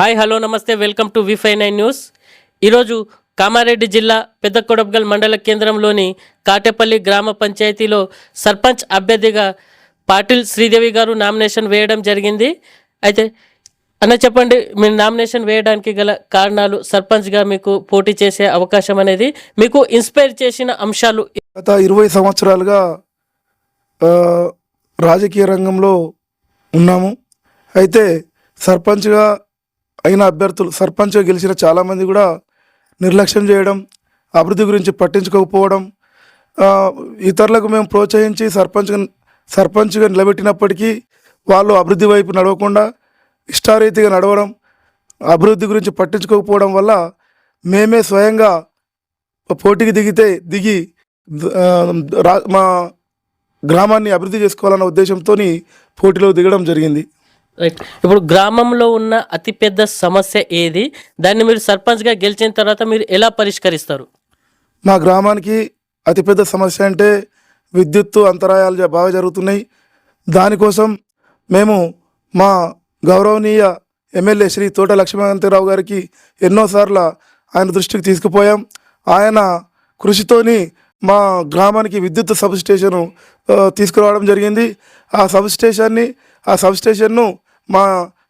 Hi hello namaste welcome to V five nine news. ఈరోజు కామారెడ్డి జిల్లా పెద్ద కొడబ్గల్ మండల కేంద్రంలోని కాటేపల్లి గ్రామ పంచాయతీలో సర్పంచ్ అభ్యర్థిగా పాటిల్ శ్రీదేవి గారు నామినేషన్ వేయడం జరిగింది. అయితే అన్న చెప్పండి మీరు నామినేషన్ వేయడానికి గల కారణాలు సర్పంచ్గా మీకు పోటీ చేసే అవకాశం అనేది మీకు ఇన్స్పైర్ చేసిన అంశాలు గత ఇరవై సంవత్సరాలుగా రాజకీయ రంగంలో ఉన్నాము. అయితే సర్పంచ్గా అయిన అభ్యర్థులు సర్పంచ్గా గెలిచిన చాలామంది కూడా నిర్లక్ష్యం చేయడం అభివృద్ధి గురించి పట్టించుకోకపోవడం ఇతరులకు మేము ప్రోత్సహించి సర్పంచ్గా సర్పంచ్గా నిలబెట్టినప్పటికీ వాళ్ళు అభివృద్ధి వైపు నడవకుండా ఇష్టారీతిగా నడవడం అభివృద్ధి గురించి పట్టించుకోకపోవడం వల్ల మేమే స్వయంగా పోటీకి దిగితే దిగి రా- మా గ్రామాన్ని అభివృద్ధి చేసుకోవాలన్న ఉద్దేశంతో పోటీలో దిగడం జరిగింది. రైట్ ఇప్పుడు గ్రామంలో ఉన్న అతిపెద్ద సమస్య ఏది? దాన్ని మీరు సర్పంచ్గా గెలిచిన తర్వాత మీరు ఎలా పరిష్కరిస్తారు? మా గ్రామానికి అతిపెద్ద సమస్య అంటే విద్యుత్తు అంతరాయాలు బాగా జరుగుతున్నాయి. దానికోసం మేము మా గౌరవనీయ ఎమ్మెల్యే శ్రీ తోట లక్ష్మీకాంతరావు గారికి ఎన్నోసార్లు ఆయన దృష్టికి తీసుకుపోయాం. ఆయన కృషితోని మా గ్రామానికి విద్యుత్ సబ్ స్టేషను తీసుకురావడం జరిగింది. ఆ సబ్ స్టేషన్ని ఆ సబ్ స్టేషన్ను మా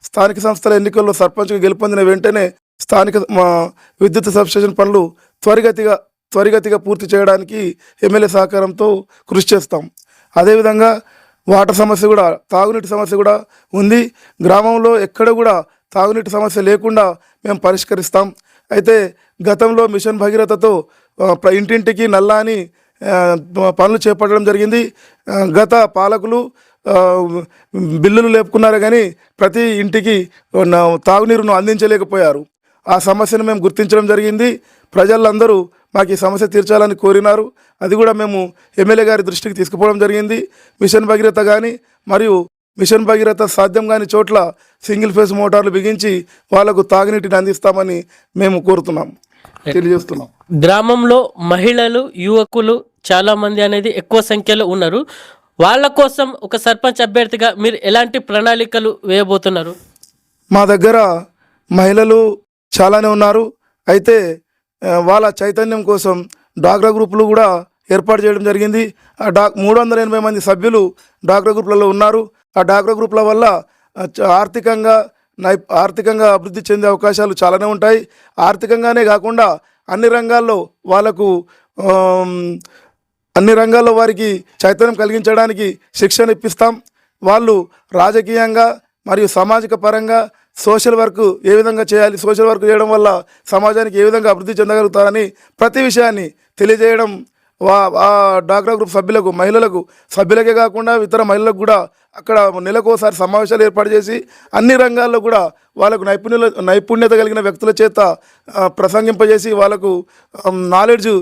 స్థానిక సంస్థల ఎన్నికల్లో సర్పంచ్గా గెలుపొందిన వెంటనే స్థానిక మా విద్యుత్ సబ్స్టేషన్ పనులు త్వరిగతిగా త్వరిగతిగా పూర్తి చేయడానికి ఎమ్మెల్యే సహకారంతో కృషి చేస్తాం. అదేవిధంగా వాటర్ సమస్య కూడా తాగునీటి సమస్య కూడా ఉంది. గ్రామంలో ఎక్కడ కూడా తాగునీటి సమస్య లేకుండా మేము పరిష్కరిస్తాం. అయితే గతంలో మిషన్ భగీరథతో ఇంటింటికి నల్లా అని పనులు చేపట్టడం జరిగింది. గత పాలకులు బిల్లులు లేపుకున్నారు కానీ ప్రతి ఇంటికి తాగునీరును అందించలేకపోయారు. ఆ సమస్యను మేము గుర్తించడం జరిగింది. ప్రజలందరూ మాకు ఈ సమస్య తీర్చాలని కోరినారు. అది కూడా మేము ఎమ్మెల్యే గారి దృష్టికి తీసుకుపోవడం జరిగింది. మిషన్ భగీరథ కానీ మరియు మిషన్ భగీరథ సాధ్యం కాని చోట్ల సింగిల్ ఫేస్ మోటార్లు బిగించి వాళ్ళకు తాగునీటిని అందిస్తామని మేము కోరుతున్నాం. తెలియజేస్తున్నాం. గ్రామంలో మహిళలు యువకులు చాలామంది అనేది ఎక్కువ సంఖ్యలో ఉన్నారు. వాళ్ళ కోసం ఒక సర్పంచ్ అభ్యర్థిగా మీరు ఎలాంటి ప్రణాళికలు వేయబోతున్నారు? మా దగ్గర మహిళలు చాలానే ఉన్నారు. అయితే వాళ్ళ చైతన్యం కోసం డాక్రా గ్రూపులు కూడా ఏర్పాటు చేయడం జరిగింది. ఆ డా మూడు వందల ఎనభై మంది సభ్యులు డాక్రా గ్రూపులలో ఉన్నారు. ఆ డాక్రా గ్రూపుల వల్ల ఆర్థికంగా నై ఆర్థికంగా అభివృద్ధి చెందే అవకాశాలు చాలానే ఉంటాయి. ఆర్థికంగానే కాకుండా అన్ని రంగాల్లో వాళ్ళకు అన్ని రంగాల్లో వారికి చైతన్యం కలిగించడానికి శిక్షణ ఇప్పిస్తాం. వాళ్ళు రాజకీయంగా మరియు సామాజిక పరంగా సోషల్ వర్క్ ఏ విధంగా చేయాలి సోషల్ వర్క్ చేయడం వల్ల సమాజానికి ఏ విధంగా అభివృద్ధి చెందగలుగుతారని ప్రతి విషయాన్ని తెలియజేయడం వా ఆ డాక్రా గ్రూప్ సభ్యులకు మహిళలకు సభ్యులకే కాకుండా ఇతర మహిళలకు కూడా అక్కడ నెలకోసారి సమావేశాలు ఏర్పాటు చేసి అన్ని రంగాల్లో కూడా వాళ్ళకు నైపుణ్యుల నైపుణ్యత కలిగిన వ్యక్తుల చేత ప్రసంగింపజేసి వాళ్ళకు నాలెడ్జ్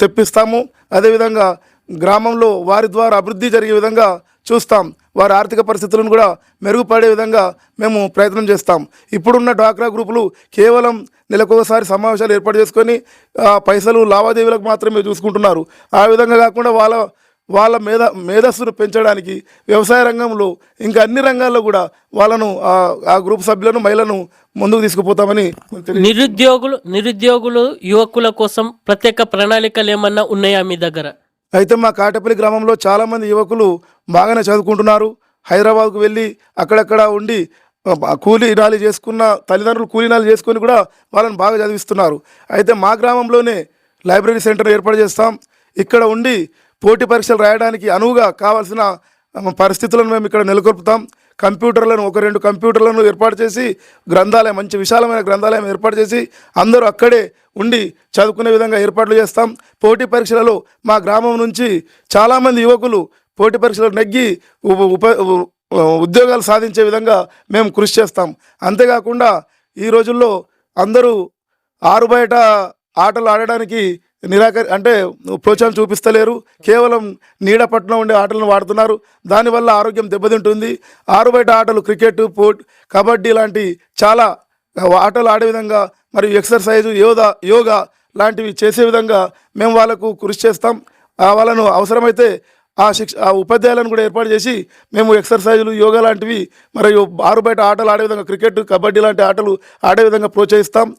తెప్పిస్తాము. అదేవిధంగా గ్రామంలో వారి ద్వారా అభివృద్ధి జరిగే విధంగా చూస్తాం. వారి ఆర్థిక పరిస్థితులను కూడా మెరుగుపడే విధంగా మేము ప్రయత్నం చేస్తాం. ఇప్పుడున్న డ్వాక్రా గ్రూపులు కేవలం నెలకొకసారి సమావేశాలు ఏర్పాటు చేసుకొని పైసలు లావాదేవీలకు మాత్రమే చూసుకుంటున్నారు. ఆ విధంగా కాకుండా వాళ్ళ వాళ్ళ మేధ మేధస్సును పెంచడానికి వ్యవసాయ రంగంలో ఇంకా అన్ని రంగాల్లో కూడా వాళ్ళను ఆ- గ్రూప్ సభ్యులను మహిళలను ముందుకు తీసుకుపోతామని నిరుద్యోగులు నిరుద్యోగులు యువకుల కోసం ప్రత్యేక ప్రణాళికలు ఏమన్నా ఉన్నాయా మీ దగ్గర? అయితే మా కాటపల్లి గ్రామంలో చాలామంది యువకులు బాగానే చదువుకుంటున్నారు. హైదరాబాద్కు వెళ్ళి అక్కడక్కడ ఉండి ఆ, కూలీ నాలి చేసుకున్న తల్లిదండ్రులు కూలీ నాలి చేసుకొని కూడా వాళ్ళని బాగా చదివిస్తున్నారు. అయితే మా గ్రామంలోనే లైబ్రరీ సెంటర్ ఏర్పాటు చేస్తాం. ఇక్కడ ఉండి పోటీ పరీక్షలు రాయడానికి అనువుగా కావాల్సిన పరిస్థితులను మేము ఇక్కడ నెలకొల్పుతాం. కంప్యూటర్లను ఒక రెండు కంప్యూటర్లను ఏర్పాటు చేసి గ్రంథాలయం మంచి విశాలమైన గ్రంథాలయం ఏర్పాటు చేసి అందరూ అక్కడే ఉండి చదువుకునే విధంగా ఏర్పాట్లు చేస్తాం. పోటీ పరీక్షలలో మా గ్రామం నుంచి చాలామంది యువకులు పోటీ పరీక్షలు నెగ్గి ఉప ఉద్యోగాలు సాధించే విధంగా మేము కృషి చేస్తాం. అంతేకాకుండా ఈ రోజుల్లో అందరూ ఆరు బయట ఆటలు ఆడడానికి నిరాకరి అంటే ప్రోత్సాహం చూపిస్తలేరు. కేవలం నీడ పట్టున ఉండే ఆటలను వాడుతున్నారు. దానివల్ల ఆరోగ్యం దెబ్బతింటుంది. ఆరు బయట ఆటలు క్రికెట్ పోట్ కబడ్డీ లాంటి చాలా ఆటలు ఆడే విధంగా మరియు ఎక్సర్సైజు యోగా యోగా లాంటివి చేసే విధంగా మేము వాళ్ళకు కృషి చేస్తాం. వాళ్ళను అవసరమైతే ఆ శిక్ష ఆ ఉపాధ్యాయులను కూడా ఏర్పాటు చేసి మేము ఎక్సర్సైజులు యోగా లాంటివి మరియు ఆరు బయట ఆటలు ఆడే విధంగా క్రికెట్ కబడ్డీ లాంటి ఆటలు ఆడే విధంగా ప్రోత్సహిస్తాం.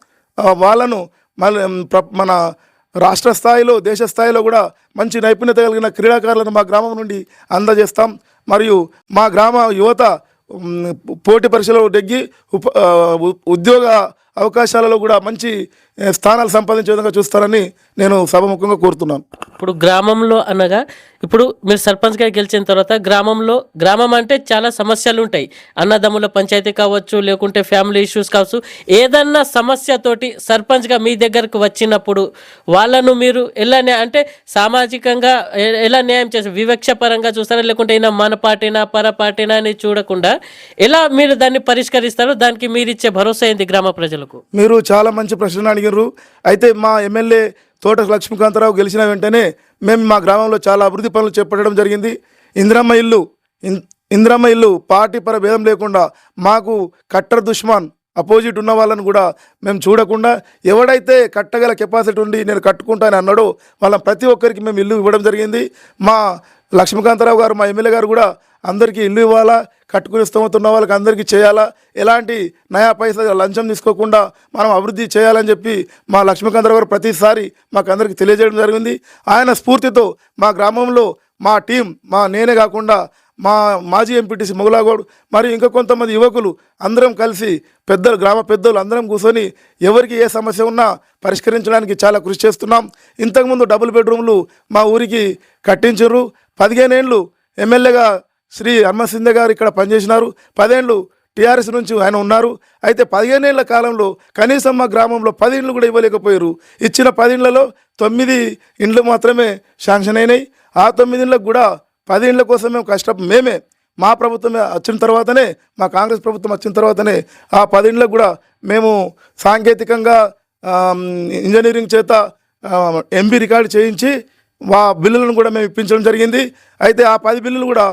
వాళ్ళను మళ్ళీ ప్ర- మన రాష్ట్ర స్థాయిలో దేశ స్థాయిలో కూడా మంచి నైపుణ్యత కలిగిన క్రీడాకారులను మా గ్రామం నుండి అందజేస్తాం. మరియు మా గ్రామ యువత పోటీ పరీక్షలో నెగ్గి ఉప ఉద్యోగ అవకాశాలలో కూడా మంచి స్థానాలు సంపాదించే విధంగా చూస్తారని నేను సభముఖంగా కోరుతున్నాను. ఇప్పుడు గ్రామంలో అనగా ఇప్పుడు మీరు సర్పంచ్గా గెలిచిన తర్వాత గ్రామంలో గ్రామం అంటే చాలా సమస్యలు ఉంటాయి అన్నదమ్ముల పంచాయతీ కావచ్చు లేకుంటే ఫ్యామిలీ ఇష్యూస్ కావచ్చు. ఏదన్నా సమస్యతోటి సర్పంచ్గా మీ దగ్గరకు వచ్చినప్పుడు వాళ్ళను మీరు ఎలా అంటే సామాజికంగా ఎలా న్యాయం చేస్తారు? వివక్ష పరంగా చూస్తారా? లేకుంటే ఈయన మన పార్టీనా అని చూడకుండా ఎలా మీరు దాన్ని పరిష్కరిస్తారు దానికి మీరు ఇచ్చే భరోసా ఏంది గ్రామ ప్రజలకు? మీరు చాలా మంచి ప్రశ్న అడిగినారు అయితే మా ఎమ్మెల్యే తోట లక్ష్మీకాంతరావు గెలిచిన వెంటనే మేము మా గ్రామంలో చాలా అభివృద్ధి పనులు చేపట్టడం జరిగింది. ఇందిరమ్మ ఇల్లు ఇన్- ఇందిరమ్మ ఇల్లు పార్టీ పర భేదం లేకుండా మాకు కట్టర్ దుష్మాన్ అపోజిట్ ఉన్న వాళ్ళని కూడా మేము చూడకుండా ఎవడైతే కట్టగల కెపాసిటీ ఉండి నేను కట్టుకుంటానని అన్నాడో వాళ్ళ ప్రతి ఒక్కరికి మేము ఇల్లు ఇవ్వడం జరిగింది. మా లక్ష్మీకాంతరావు గారు మా ఎమ్మెల్యే గారు కూడా అందరికీ ఇల్లు ఇవ్వాలా? కట్టుకుని స్తోమతున్న వాళ్ళకి అందరికీ చేయాలా? ఎలాంటి నయా పైసా లంచం తీసుకోకుండా మనం అభివృద్ధి చేయాలని చెప్పి మా లక్ష్మీకాంతరావు గారు ప్రతిసారి మాకు అందరికీ తెలియజేయడం జరిగింది. ఆయన స్ఫూర్తితో మా గ్రామంలో మా టీం మా నేనే కాకుండా మా మాజీ ఎంపీటీసీ మొగలాగౌడ్ మరియు ఇంకా కొంతమంది యువకులు అందరం కలిసి పెద్దలు గ్రామ పెద్దలు అందరం కూర్చొని ఎవరికి ఏ సమస్య ఉన్నా పరిష్కరించడానికి చాలా కృషి చేస్తున్నాం. ఇంతకుముందు డబుల్ బెడ్రూమ్లు మా ఊరికి కట్టించారు పదిహేనేళ్ళు ఎమ్మెల్యేగా శ్రీ హనుమంత్ గారు ఇక్కడ పనిచేసినారు. పదేళ్ళు టీఆర్ఎస్ నుంచి ఆయన ఉన్నారు. అయితే పదిహేనేళ్ళ కాలంలో కనీసం మా గ్రామంలో పది ఇండ్లు కూడా ఇవ్వలేకపోయారు. ఇచ్చిన పది ఇండ్లలో తొమ్మిది ఇండ్లు మాత్రమే శాంక్షన్ అయినాయి. ఆ తొమ్మిది ఇండ్లకు కూడా పది ఇండ్ల కోసం మేము కష్ట మేమే మా ప్రభుత్వం వచ్చిన తర్వాతనే మా కాంగ్రెస్ ప్రభుత్వం వచ్చిన తర్వాతనే ఆ పది ఇండ్లకు కూడా మేము సాంకేతికంగా ఇంజనీరింగ్ చేత ఎంబీ రికార్డు చేయించి వా బిల్లులను కూడా మేము ఇప్పించడం జరిగింది. అయితే ఆ పది బిల్లులు కూడా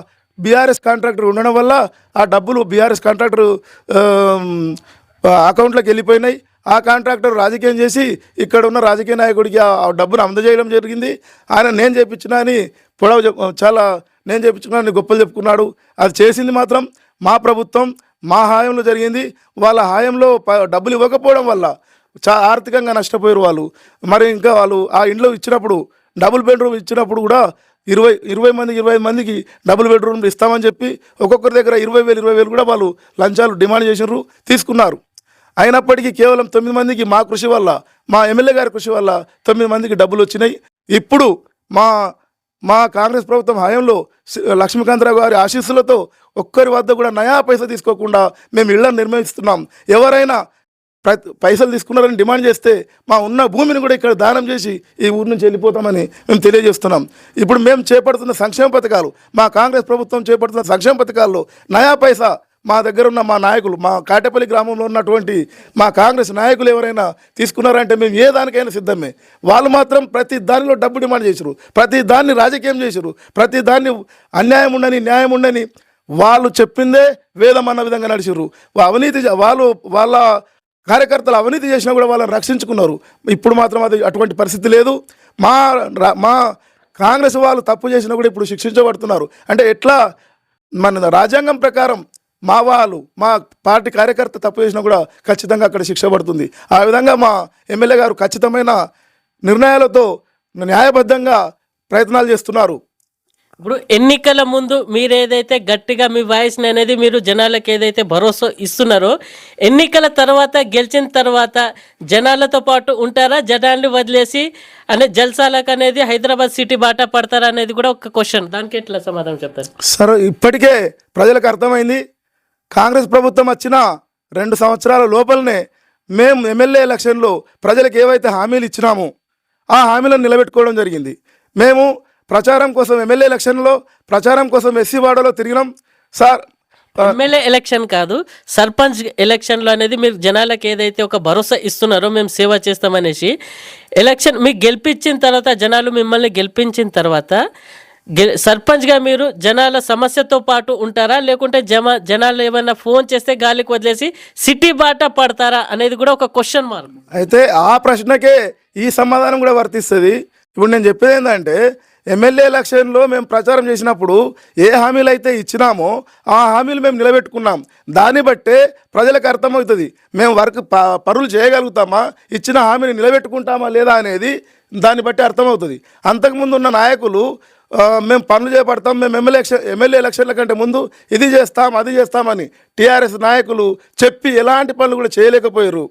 బీఆర్ఎస్ కాంట్రాక్టర్ ఉండడం వల్ల ఆ డబ్బులు బీఆర్ఎస్ కాంట్రాక్టర్ అకౌంట్లోకి వెళ్ళిపోయినాయి. ఆ కాంట్రాక్టర్ రాజకీయం చేసి ఇక్కడ ఉన్న రాజకీయ నాయకుడికి ఆ డబ్బును అందజేయడం జరిగింది. ఆయన నేను చేయించినా అని పొడవ చెప్ చాలా నేను చేయించుకున్నా అని గొప్పలు చెప్పుకున్నాడు. అది చేసింది మాత్రం మా ప్రభుత్వం మా హాయంలో జరిగింది. వాళ్ళ హాయంలో డబ్బులు ఇవ్వకపోవడం వల్ల చా ఆర్థికంగా నష్టపోయారు వాళ్ళు. మరి ఇంకా వాళ్ళు ఆ ఇంట్లో ఇచ్చినప్పుడు డబుల్ బెడ్రూమ్ ఇచ్చినప్పుడు కూడా ఇరవై ఇరవై మందికి ఇరవై మందికి డబుల్ బెడ్రూమ్ ఇస్తామని చెప్పి ఒక్కొక్కరి దగ్గర ఇరవై వేలు ఇరవై వేలు కూడా వాళ్ళు లంచాలు డిమాండ్ చేసినారు తీసుకున్నారు. అయినప్పటికీ కేవలం తొమ్మిది మందికి మా కృషి వల్ల మా ఎమ్మెల్యే గారి కృషి వల్ల తొమ్మిది మందికి డబ్బులు వచ్చినాయి. ఇప్పుడు మా మా కాంగ్రెస్ ప్రభుత్వం హయాంలో లక్ష్మీకాంతరావు గారి ఆశీస్సులతో ఒక్కరి వద్ద కూడా నయా పైసా తీసుకోకుండా మేము ఇళ్ళను నిర్మిస్తున్నాం. ఎవరైనా పైసలు తీసుకున్నారని డిమాండ్ చేస్తే మా ఉన్న భూమిని కూడా ఇక్కడ దానం చేసి ఈ ఊరి నుంచి వెళ్ళిపోతామని మేము తెలియజేస్తున్నాం. ఇప్పుడు మేము చేపడుతున్న సంక్షేమ పథకాలు మా కాంగ్రెస్ ప్రభుత్వం చేపడుతున్న సంక్షేమ పథకాల్లో నయా పైసా మా దగ్గర ఉన్న మా నాయకులు మా కాటేపల్లి గ్రామంలో ఉన్నటువంటి మా కాంగ్రెస్ నాయకులు ఎవరైనా తీసుకున్నారంటే మేము ఏ దానికైనా సిద్ధమే. వాళ్ళు మాత్రం ప్రతి దానిలో డబ్బు డిమాండ్ చేశారు ప్రతి దాన్ని రాజకీయం చేశారు ప్రతి దాన్ని అన్యాయం ఉండని న్యాయం ఉండని వాళ్ళు చెప్పిందే వేదం అన్న విధంగా నడిచారు అవినీతి వాళ్ళు వాళ్ళ కార్యకర్తలు అవినీతి చేసినా కూడా వాళ్ళని రక్షించుకున్నారు. ఇప్పుడు మాత్రం అది అటువంటి పరిస్థితి లేదు. మా రా- మా కాంగ్రెస్ వాళ్ళు తప్పు చేసినా కూడా ఇప్పుడు శిక్షించబడుతున్నారు. అంటే ఎట్లా? మన రాజ్యాంగం ప్రకారం మా వాళ్ళు మా పార్టీ కార్యకర్త తప్పు చేసినా కూడా ఖచ్చితంగా అక్కడ శిక్ష పడుతుంది. ఆ విధంగా మా ఎమ్మెల్యే గారు ఖచ్చితమైన నిర్ణయాలతో న్యాయబద్ధంగా ప్రయత్నాలు చేస్తున్నారు. ఇప్పుడు ఎన్నికల ముందు మీరు ఏదైతే గట్టిగా మీ వాయిస్ని అనేది మీరు జనాలకు ఏదైతే భరోసా ఇస్తున్నారో ఎన్నికల తర్వాత గెలిచిన తర్వాత జనాలతో పాటు ఉంటారా? జనాల్ని వదిలేసి అనే జల్సాలకు అనేది హైదరాబాద్ సిటీ బాట పడతారా అనేది కూడా ఒక క్వశ్చన్ దానికి ఎట్లా సమాధానం చెప్తారు? సార్ ఇప్పటికే ప్రజలకు అర్థమైంది. కాంగ్రెస్ ప్రభుత్వం వచ్చిన రెండు సంవత్సరాల లోపలనే మేము ఎమ్మెల్యే ఎలక్షన్లో ప్రజలకు ఏవైతే హామీలు ఇచ్చినామో ఆ హామీలను నిలబెట్టుకోవడం జరిగింది. మేము ప్రచారం కోసం ఎమ్మెల్యే ఎలక్షన్లో ప్రచారం కోసం ఎస్సీ వాడలో తిరిగినాం. సార్ ఎమ్మెల్యే ఎలక్షన్ కాదు సర్పంచ్ ఎలక్షన్లో అనేది మీరు జనాలకు ఏదైతే ఒక భరోసా ఇస్తున్నారో మేము సేవ చేస్తామనేసి ఎలక్షన్ మీకు గెలిపించిన తర్వాత జనాలు మిమ్మల్ని గెలిపించిన తర్వాత గె సర్పంచ్గా మీరు జనాల సమస్యతో పాటు ఉంటారా? లేకుంటే జమ జనాలు ఏమైనా ఫోన్ చేస్తే గాలికి వదిలేసి సిటీ బాట పడతారా? అనేది కూడా ఒక క్వశ్చన్ మార్క్ అయితే ఆ ప్రశ్నకే ఈ సమాధానం కూడా వర్తిస్తుంది. ఇప్పుడు నేను చెప్పేది ఏంటంటే ఎమ్మెల్యే ఎలక్షన్లో మేము ప్రచారం చేసినప్పుడు ఏ హామీలు అయితే ఇచ్చినామో ఆ హామీలు మేము నిలబెట్టుకున్నాం. దాన్ని బట్టే ప్రజలకు అర్థమవుతుంది మేము వర్క్ ప- పనులు చేయగలుగుతామా? ఇచ్చిన హామీని నిలబెట్టుకుంటామా లేదా అనేది దాన్ని బట్టి అర్థమవుతుంది. అంతకుముందు ఉన్న నాయకులు మేము పనులు చేపడతాం మేము ఎమ్మెల్యే ఎమ్మెల్యే ఎలక్షన్ల కంటే ముందు ఇది చేస్తాం అది చేస్తామని టీఆర్ఎస్ నాయకులు చెప్పి ఎలాంటి పనులు కూడా చేయలేకపోయారు.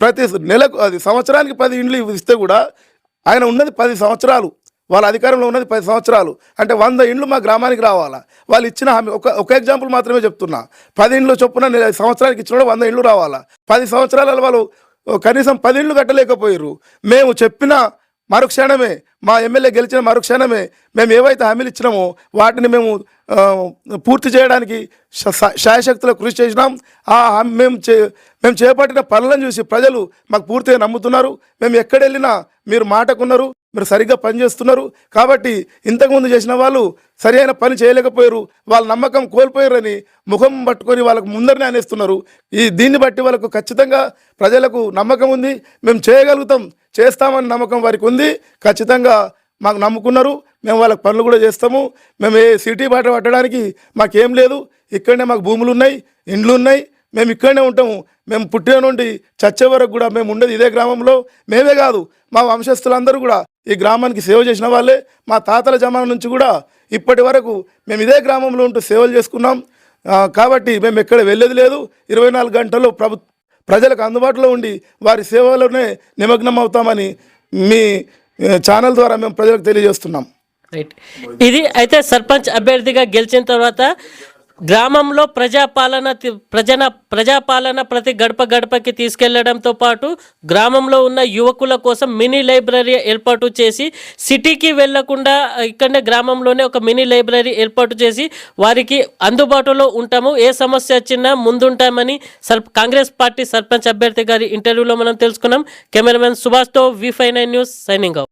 ప్రతి నెలకు అది సంవత్సరానికి పది ఇండ్లు ఇస్తే కూడా ఆయన ఉన్నది పది సంవత్సరాలు. వాళ్ళ అధికారంలో ఉన్నది పది సంవత్సరాలు. అంటే వంద ఇండ్లు మా గ్రామానికి రావాలా? వాళ్ళు ఇచ్చిన హామీ ఒక ఒక ఎగ్జాంపుల్ మాత్రమే చెప్తున్నా. పది ఇండ్లు చొప్పున సంవత్సరానికి ఇచ్చిన వంద ఇండ్లు రావాలా? పది సంవత్సరాలలో వాళ్ళు కనీసం పది ఇండ్లు కట్టలేకపోయారు మేము చెప్పిన మరుక్షణమే మా ఎమ్మెల్యే గెలిచిన మరుక్షణమే మేము ఏవైతే హామీలు ఇచ్చినామో వాటిని మేము పూర్తి చేయడానికి శాయశక్తిలో కృషి చేసినాం. ఆ మేము చే మేము చేపట్టిన పనులను చూసి ప్రజలు మాకు పూర్తిగా నమ్ముతున్నారు. మేము ఎక్కడెళ్ళినా మీరు మాటకున్నారు. మీరు సరిగ్గా పని చేస్తున్నారు కాబట్టి ఇంతకుముందు చేసిన వాళ్ళు సరి అయిన పని చేయలేకపోయారు. వాళ్ళ నమ్మకం కోల్పోయారని ముఖం పట్టుకొని వాళ్ళకు ముందరనే అనేస్తున్నారు. ఈ దీన్ని బట్టి వాళ్ళకు ఖచ్చితంగా ప్రజలకు నమ్మకం ఉంది. మేము చేయగలుగుతాం. చేస్తామని నమ్మకం వారికి ఉంది. ఖచ్చితంగా మాకు నమ్ముకున్నారు. మేము వాళ్ళకి పనులు కూడా చేస్తాము. మేము ఏ సిటీ బాట పట్టడానికి మాకేం లేదు. ఇక్కడనే మాకు భూములు ఉన్నాయి ఇండ్లు ఉన్నాయి మేము ఇక్కడనే ఉంటాము. మేము పుట్టిన నుండి చచ్చే వరకు కూడా మేము ఉండేది ఇదే గ్రామంలో. మేమే కాదు మా వంశస్థులందరూ కూడా ఈ గ్రామానికి సేవ చేసిన వాళ్ళే. మా తాతల జమాన నుంచి కూడా ఇప్పటి వరకు మేము ఇదే గ్రామంలో ఉంటూ సేవలు చేసుకున్నాం. కాబట్టి మేము ఎక్కడ వెళ్ళేది లేదు. ఇరవై నాలుగు గంటలు ప్రభు ప్రజలకు అందుబాటులో ఉండి వారి సేవలోనే నిమగ్నం అవుతామని మీ ఛానల్ ద్వారా మేము ప్రజలకు తెలియజేస్తున్నాం. రైట్ ఇది అయితే సర్పంచ్ అభ్యర్థిగా గెలిచిన తర్వాత గ్రామంలో ప్రజాపాలన ప్రజన ప్రజాపాలన ప్రతి గడప గడపకి తీసుకెళ్ళడంతో పాటు గ్రామంలో ఉన్న యువకుల కోసం మినీ లైబ్రరీ ఏర్పాటు చేసి సిటీకి వెళ్ళకుండా ఇక్కడనే గ్రామంలోనే ఒక మినీ లైబ్రరీ ఏర్పాటు చేసి వారికి అందుబాటులో ఉంటాము. ఏ సమస్య వచ్చినా ముందుంటామని సర్ కాంగ్రెస్ పార్టీ సర్పంచ్ అభ్యర్థి గారి ఇంటర్వ్యూలో మనం తెలుసుకున్నాం. Cameraman సుభాష్తో V five nine news signing out